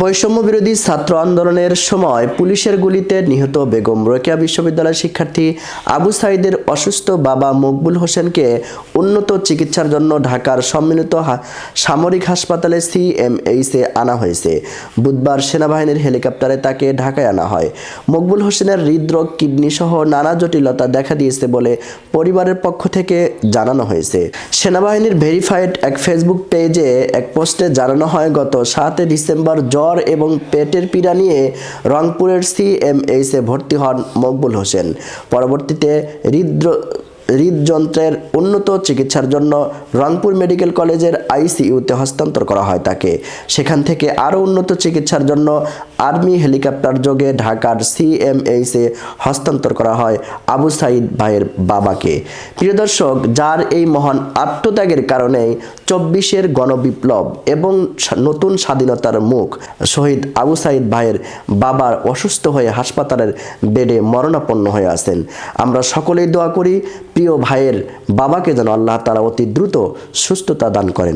বৈষম্য বিরোধী ছাত্র আন্দোলনের সময় পুলিশের গুলিতে নিহত বেগম রোকেয়া বিশ্ববিদ্যালয়ের শিক্ষার্থী আবু সাইদের অসুস্থ বাবা মকবুল হোসেনকে উন্নত চিকিৎসার জন্য ঢাকার সম্মিলিত সামরিক হাসপাতালে সিএমএইচে আনা হয়েছে। বুধবার সেনাবাহিনীর হেলিকপ্টারে তাকে ঢাকায় আনা হয়। মকবুল হোসেনের হৃদরোগ কিডনি সহ নানা জটিলতা দেখা দিয়েছে বলে পরিবারের পক্ষ থেকে জানানো হয়েছে। সেনাবাহিনীর ভেরিফাইড এক ফেসবুক পেজে এক পোস্টে জানানো হয়, গত সাত ডিসেম্বর জ্বর এবং পেটের পীড়া নিয়ে রংপুরের সিএমএইচে ভর্তি হন মকবুল হোসেন। পরবর্তীতে হৃদ্র, হৃদযন্ত্রের উন্নত চিকিৎসার জন্য রংপুর মেডিকেল কলেজের আইসিইউতে হস্তান্তর করা হয় তাকে। সেখান থেকে আরও উন্নত চিকিৎসার জন্য আর্মি হেলিকপ্টার যোগে ঢাকার সিএমএইচে হস্তান্তর করা হয় আবু সাইদ ভাইয়ের বাবাকে। প্রিয় দর্শক, যার এই মহান আত্মত্যাগের কারণেই চব্বিশের গণবিপ্লব এবং নতুন স্বাধীনতার মুখ শহীদ আবু সাইদ ভাইয়ের বাবার অসুস্থ হয়ে হাসপাতালের বেডে মরণাপন্ন হয়ে আছেন। আমরা সকলেই দোয়া করি প্রিয় ভাইয়ের বাবাকে যেন আল্লাহ তারা অতি দ্রুত সুস্থতা দান করেন।